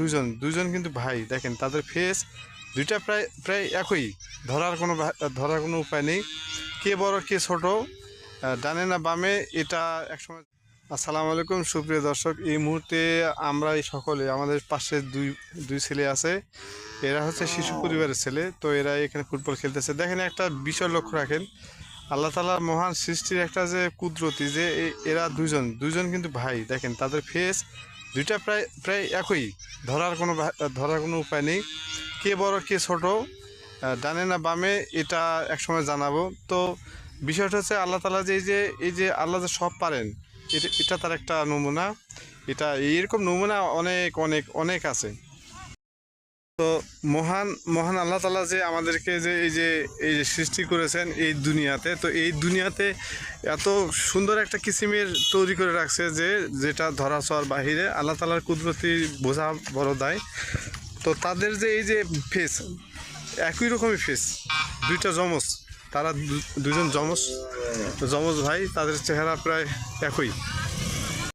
দুজন দুজন কিন্তু ভাই। দেখেন, তাদের ফেস দুইটা প্রায় প্রায় একই। ধরার কোনো ধরার কোনো উপায় নেই। কে বড়, কে ছোট ডানে না বামে, এটা একসময় আসসালামু আলাইকুম, সুপ্রিয় দর্শক। এই মুহূর্তে আমরা এই সকলে, আমাদের পাশে দুই দুই ছেলে আছে। এরা হচ্ছে শিশু পরিবারের ছেলে, তো এরা এখানে ফুটবল খেলতেছে। দেখেন, একটা বিষয় লক্ষ্য রাখেন। আল্লাহ তালার মহান সৃষ্টির একটা যে কুদরতি যে এরা দুজন দুজন কিন্তু ভাই। দেখেন, তাদের ফেস দুইটা প্রায় প্রায় একই। ধরার কোনো ধরার কোনো উপায় নেই। কে বড়, কে ছোট ডানে না বামে, এটা একসময় জানাব। তো বিষয়টা হচ্ছে আল্লাহ তালা যে, এই যে এই যে আল্লাহ যে সব পারেন, এটা এটা তার একটা নমুনা। এটা, এইরকম নমুনা অনেক অনেক অনেক আছে। তো মহান মহান আল্লাহ তালা যে আমাদেরকে যে এই যে এই যে সৃষ্টি করেছেন এই দুনিয়াতে, তো এই দুনিয়াতে এত সুন্দর একটা কিসিমের তৈরি করে রাখছে যে, যেটা ধরা ছোঁয়ার বাহিরে আল্লাহ তালার কুদরতি বোঝা বড় দায়। তো তাদের যে এই যে ফেস, একই রকমই ফেস, দুইটা যমজ, তারা দুজন যমজ যমজ ভাই, তাদের চেহারা প্রায় একই।